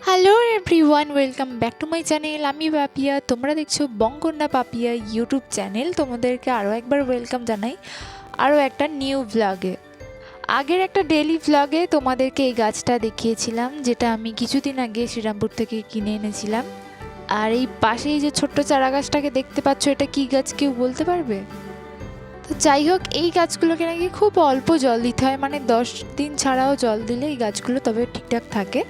Hello everyone welcome back to my channel আমি পাপিয়া তোমরা দেখছ বঙ্গন্যা পাপিয়া ইউটিউব চ্যানেল তোমাদেরকে আরও একবার ওয়েলকাম জানাই। আরও একটা নিউ ভ্লগে আগের একটা ডেলি ভ্লগে তোমাদেরকে এই গাছটা দেখিয়েছিলাম, যেটা আমি কিছুদিন আগে শ্রীরামপুর থেকে কিনে এনেছিলাম। আর এই পাশেই যে ছোট্ট চারা গাছটাকে দেখতে পাচ্ছ, এটা কি গাছ কেউ বলতে পারবে? তো যাই হোক, এই গাছগুলোকে নাকি খুব অল্প জল দিতে হয় মানে দশ দিন ছাড়াও জল দিলে এই গাছগুলো তবে ঠিকঠাক থাকে।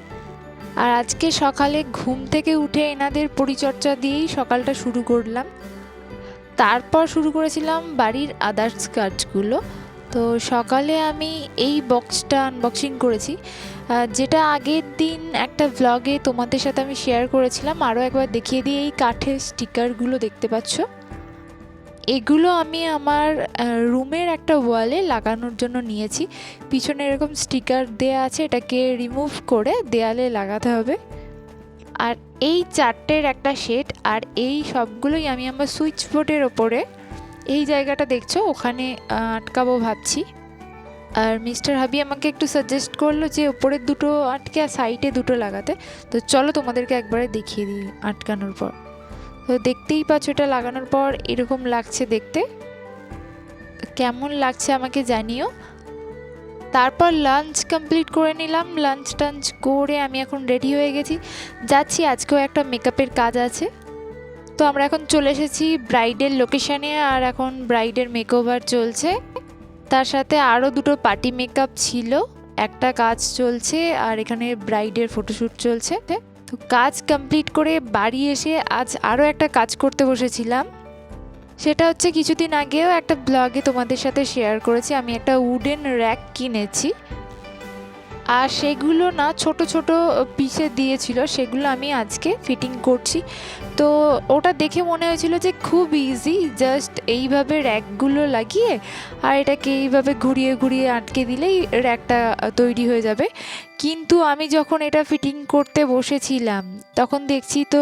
আর আজকে সকালে ঘুম থেকে উঠে এনাদের পরিচর্যা দিয়েই সকালটা শুরু করলাম। তারপর শুরু করেছিলাম বাড়ির আদার্স কাজগুলো। তো সকালে আমি এই বক্সটা আনবক্সিং করেছি। যেটা আগের দিন একটা ভ্লগে তোমাদের সাথে আমি শেয়ার করেছিলাম। আরও একবার দেখিয়ে দিই, এই কাঠের স্টিকারগুলো দেখতে পাচ্ছ। এগুলো আমি আমার রুমের একটা ওয়ালে লাগানোর জন্য নিয়েছি। পিছনে এরকম স্টিকার দেয়া আছে, এটাকে রিমুভ করে দেয়ালে লাগাতে হবে। আর এই চারটের একটা সেট আর এই সবগুলোই আমি আমার সুইচ বোর্ডের ওপরে, এই জায়গাটা দেখছ? ওখানে আটকাবো ভাবছি। আর মিস্টার হাবি আমাকে একটু সাজেস্ট করল যে ওপরের দুটো আটকে আর সাইডে দুটো লাগাতে। তো চলো তোমাদেরকে একবারে দেখিয়ে দিই আটকানোর পর। তো দেখতেই পাচ্ছ এটা লাগানোর পর এরকম লাগছে দেখতে। কেমন লাগছে আমাকে জানিও। তারপর লাঞ্চ কমপ্লিট করে নিলাম। লাঞ্চ টাঞ্চ করে আমি এখন রেডি হয়ে গেছি। যাচ্ছি, আজকেও একটা মেকআপের কাজ আছে। তো আমরা এখন চলে এসেছি ব্রাইডের লোকেশানে আর এখন ব্রাইডের মেকওভার চলছে। তার সাথে আরও দুটো পার্টি মেকআপ ছিল। একটা কাজ চলছে আর এখানে ব্রাইডের ফটোশ্যুট চলছে। তো কাজ কমপ্লিট করে বাড়ি এসে আজ আরও একটা কাজ করতে বসেছিলাম। সেটা হচ্ছে কিছুদিন আগেও একটা ব্লগে তোমাদের সাথে শেয়ার করেছি। আমি একটা উডেন র্যাক কিনেছি। আর সেগুলো না ছোট ছোট পিসে দিয়েছিল, সেগুলো আমি আজকে ফিটিং করছি। তো ওটা দেখে মনে হয়েছিল যে খুব ইজি জাস্ট এইভাবে র্যাকগুলো লাগিয়ে আর এটাকে এইভাবে ঘুরিয়ে ঘুরিয়ে আটকে দিলেই র্যাকটা তৈরি হয়ে যাবে। কিন্তু আমি যখন এটা ফিটিং করতে বসেছিলাম, তখন দেখছি তো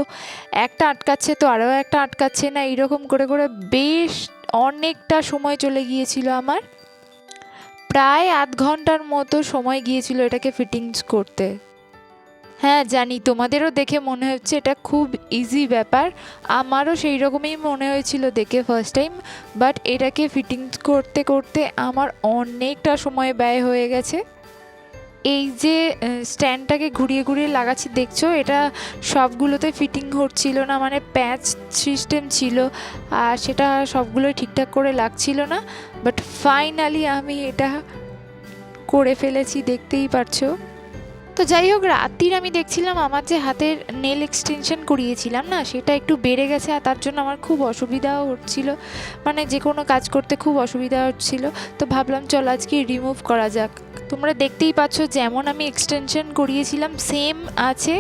একটা আটকাচ্ছে তো আরও একটা আটকাচ্ছে না, এইরকম করে করে বেশ অনেকটা সময় চলে গিয়েছিল আমার। প্রায় আধ ঘণ্টার মতো সময় গিয়েছিল এটাকে ফিটিংস করতে। হ্যাঁ জানি, তোমাদেরও দেখে মনে হচ্ছে এটা খুব ইজি ব্যাপার। আমারও সেই রকমই মনে হয়েছিল দেখে ফার্স্ট টাইম বাট এটাকে ফিটিংস করতে করতে আমার অনেকটা সময় ব্যয় হয়ে গেছে। এই যে স্ট্যান্ডটাকে ঘুরিয়ে ঘুরিয়ে লাগাচ্ছি, দেখছ? এটা সবগুলোতে ফিটিং হচ্ছিল না মানে প্যাচ সিস্টেম ছিল, আর সেটা সবগুলোই ঠিকঠাক করে লাগছিল না। বাট ফাইনালি আমি এটা করে ফেলেছি, দেখতেই পারছ? তো যাই হোক, রাত্রির আমি দেখছিলাম আমার যে হাতের নেল এক্সটেনশন করিয়েছিলাম না, সেটা একটু বেড়ে গেছে, আর তার জন্য আমার খুব অসুবিধাও হচ্ছিল। মানে যে কোনো কাজ করতে খুব অসুবিধা হচ্ছিল। তো ভাবলাম চল আজকে রিমুভ করা যাক। তোমরা দেখতেই পাচ্ছ যেমন আমি এক্সটেনশন করিয়েছিলাম সেম আছে।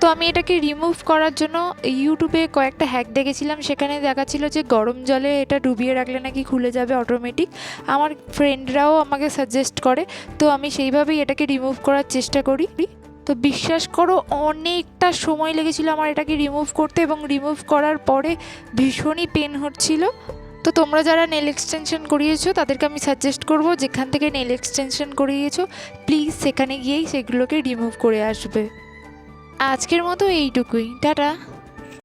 তো আমি এটাকে রিমুভ করার জন্য ইউটিউবে কয়েকটা হ্যাক দেখেছিলাম, সেখানে দেখাচ্ছিল যে গরম জলে এটা ডুবিয়ে রাখলে নাকি খুলে যাবে অটোমেটিক আমার ফ্রেন্ডরাও আমাকে সাজেস্ট করে, তো আমি সেইভাবেই এটাকে রিমুভ করার চেষ্টা করি। তো বিশ্বাস করো, অনেকটা সময় লেগেছিল আমার এটাকে রিমুভ করতে এবং রিমুভ করার পরে ভীষণই পেন হচ্ছিল। তো তোমরা যারা নেল এক্সটেনশন করিয়েছো, তাদেরকে আমি সাজেস্ট করব, যেখান থেকে নেল এক্সটেনশন করিয়েছো প্লিজ সেখানে গিয়েই সেগুলোকে রিমুভ করে আসবে। আজকের মতো এইটুকুই। টাটা।